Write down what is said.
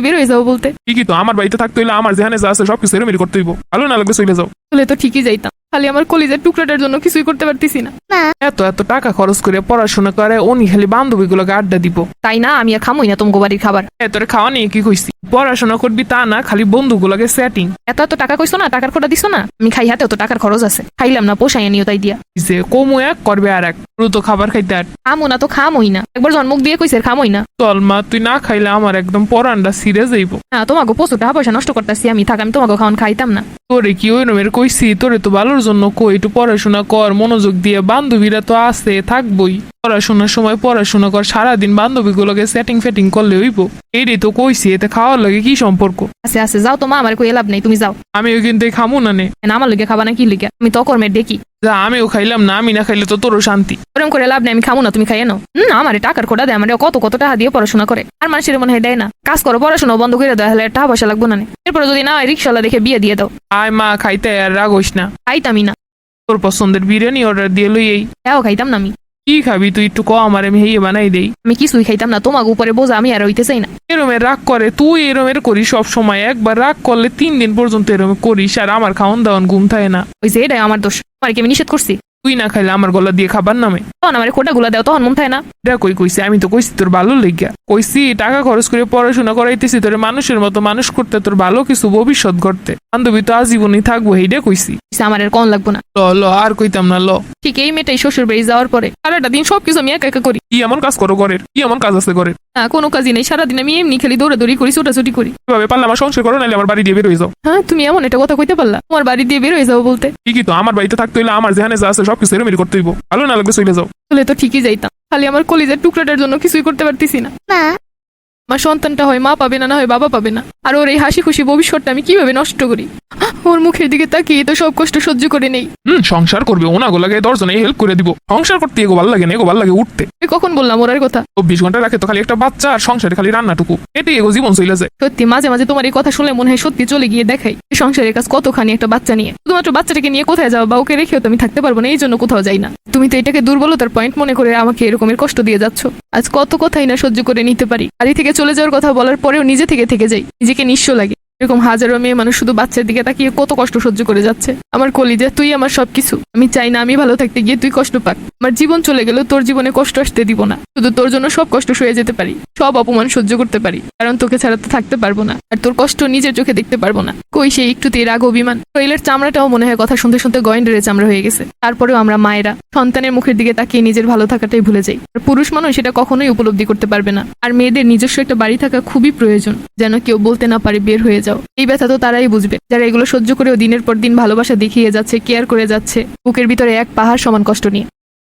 দিয়ে বের হয়ে যাব বলতে। ঠিকই তো আমার বাড়িতে থাকতে হলে আমার যেখানে যা আছে সবকিছু এরমেরি করতে হইব। ভালো না লাগবে চলে যাও। তাহলে তো ঠিকই যাইতাম। খালি আমার কলিজার টুকরাটার জন্য কিছুই করতে পারতেছি না। এত এত টাকা খরচ করে পড়াশোনা করে উনি খালি বান্ধবীগুলোকে আড্ডা দিব। তাই না? আমি আর খামোই না তোমাকে বাড়ির খাবার। এতরে খাওয়া নিয়ে কি কইছি? পড়াশোনা করবি তা না খালি বন্ধুগুলোকে সেটিং এত এত টাকা কইছো না? টাকার খোটা দিছো না? আমি খাই হাতে তো টাকার খরচ আছে। খাইলাম না পোষাই নিও তাই দিয়া। যে কমু এক করবে আর এক। দ্রুত খাবার খাইতে আর। খামো না তো খামোই না। একবার জন্মক দিয়ে কইছে খামোই না। চল মা তুই না খাইলে আমার একদম পরানটা সিরে যাইব। না তোমাকে প্রচুর টাকা পয়সা নষ্ট করতেছি আমি। থাক আমি তোমাকে খাওয়ান খাইতাম না। তোরে কি ওই রমের কইছি? তোরে তো ভালোর জন্য কই? একটু পড়াশোনা কর মনোযোগ দিয়ে বান্ধবীরা তো আছে থাকবই। পড়াশোনার সময় পড়াশোনা কর সারাদিন বান্ধবীগুলোকে সেটিং ফেটিং করলে হইব। এইটাই তো কইছি এতে খাওয়ার লাগে কি সম্পর্ক? আছে আছে যাও তো মা আমার কই লাভ নাই তুমি যাও। আমি ওই কিন্তু খামু না নে। না আমার লিগে খাবা না কি লিগে? আমি তো কর্মের দেখি। যা আমিও খাইলাম না আমি না খাইলে তো তোরও শান্তি। ওরম করে লাভ নেই আমি খামো না তুমি খাইয়ে নাও। হুম আমার টাকার খোটা দেয় আমার কত কত টাকা দিয়ে পড়াশোনা করে। আর মানুষের মনে হয় দেয় না। কাজ করো পড়াশোনা বন্ধ করে দেয় হলে টাকা পয়সা লাগবো না নে। এরপরে যদি না হয় রিক্সাওয়ালা দেখে বিয়ে দিয়ে দাও। আয় মা খাইতে আর রাগ হইস না। খাইতামই না। তোর পছন্দের বিরিয়ানি অর্ডার দিয়ে লই এই তাও খাইতাম না আমি। কি খাবি তুই? একটু ক আমার আমি হেয়ে বানাই দেই। আমি কিছুই খাইতাম না তোমাকে উপরে বোঝা আমি আর হইতে চাই না। এরমের রাগ করে তুই এরমের করিস সব সময়। একবার রাগ করলে তিন দিন পর্যন্ত এরম করিস আর আমার খাওয়ান দাওয়ান ঘুম থাকে না। ওই যে এটাই আমার দোষ আমার কি আমি নিষেধ করছি? তুই না খাইলে আমার গলা দিয়ে খাবার নামে। তখন আমার খোটা গুলা দেও তখন মন থাকে না। এটা কই কইছি আমি তো কইছি তোর ভালো লেগা কইছি টাকা খরচ করে পড়াশোনা করাইতেছি তোর মানুষের মতো মানুষ করতে তোর ভালো কিছু ভবিষ্যৎ গড়তে বান্ধবী তো আজীবনই থাকব এইটা কইছি। আমার আর কন লাগবো না। ল ল আর কইতাম না ল। ঠিক এই মেয়েটাই শ্বশুর বাড়ি যাওয়ার পরে সারাটা দিন সবকিছু আমি একা একা করি। কি এমন কাজ করো ঘরের? কি এমন কাজ আছে ঘরের? না কোনো কাজই নেই সারাদিন আমি এমনি খালি দৌড়াদৌড়ি করি ছোটাছুটি করি। এভাবে পারলে আমার সংসার করো নাহলে আমার বাড়ি দিয়ে বের হয়ে যাও। হ্যাঁ তুমি এমন একটা কথা কইতে পারলা তোমার বাড়ি দিয়ে বের হয়ে যাব বলতে। ঠিকই তো আমার বাড়িতে থাকতে হইলে আমার যেখানে যা আছে সবকিছু এরমেরি করতে হইব। ভালো না লাগবে চলে যাও। বলে তো ঠিকই যাইতাম খালি আমার কলিজার টুকরাটার জন্য কিছুই করতে পারতেছি না। আমার সন্তানটা হয় মা পাবে না না হয় বাবা পাবে না। আর ওর এই হাসি খুশি ভবিষ্যৎটা আমি কীভাবে নষ্ট করি? ওর মুখের দিকে তাকিয়ে তো সব কষ্ট সহ্য করে নেই। হুম সংসার করবে ওনাগো লাগে দশজনে হেল্প করে দিব। সংসার করতে এগো ভালো লাগে না এগো ভালো লাগে উঠতে। কখন বললাম ওর আর কথা? চব্বিশ ঘণ্টা রাখে তো খালি একটা বাচ্চা আর সংসারে খালি রান্নাটুকু। এটাই এগো জীবন চলে যায়। সত্যি মাঝে মাঝে তোমার এই কথা শুনলে মনে হয় সত্যি চলে গিয়ে দেখাই। এই সংসারের কাজ কতখানি একটা বাচ্চা নিয়ে। শুধুমাত্র বাচ্চাটাকে নিয়ে কোথায় যাও বা ওকে রেখেও তো আমি থাকতে পারব না এই জন্য কোথাও যাই না। তুমি তো এটাকে দুর্বলতার পয়েন্ট মনে করে আমাকে এরকমের কষ্ট দিয়ে যাচ্ছ। আজ কত কথাই না সহ্য করে নিতে পারি। বাড়ি থেকে চলে যাওয়ার কথা বলার পরেও নিজে থেকে থেকে যাই। নিজেকে নিঃস্ব লাগে। এরকম হাজারো মেয়ে মানুষ শুধু বাচ্চার দিকে তাকিয়ে কত কষ্ট সহ্য করে যাচ্ছে। আমার কলিজা, তুই আমার সবকিছু। আমি চাই না আমি ভালো থাকতে গিয়ে তুই কষ্ট পাক। আমার জীবন চলে গেলেও তোর জীবনে কষ্ট আসতে দিব না। শুধু তোর জন্য সব কষ্ট সয়ে যেতে পারি। সব অপমান সহ্য করতে পারি। কারণ তোকে ছাড়া তো থাকতে পারব না। আর তোর কষ্ট নিজের চোখে দেখতে পারব না। কই সেই একটুতেই রাগ অভিমান? শরীরের চামড়াটাও মনে হয় কথা শুনতে শুনতে গয়েন্ডারের চামড়া হয়ে গেছে। তারপরেও আমরা মায়েরা সন্তানের মুখের দিকে তাকিয়ে নিজের ভালো থাকাটাই ভুলে যাই। আর পুরুষ মানুষ সেটা কখনোই উপলব্ধি করতে পারবে না। আর মেয়েদের নিজস্ব একটা বাড়ি থাকা খুবই প্রয়োজন। যেন কেউ বলতে না পারে বের হয়ে যাও। এই ব্যথা তো তারাই বুঝবে। যারা এগুলো সহ্য করেও দিনের পর দিন ভালোবাসা দেখিয়ে যাচ্ছে কেয়ার করে যাচ্ছে, বুকের ভিতরে এক পাহাড় সমান কষ্ট নিয়ে।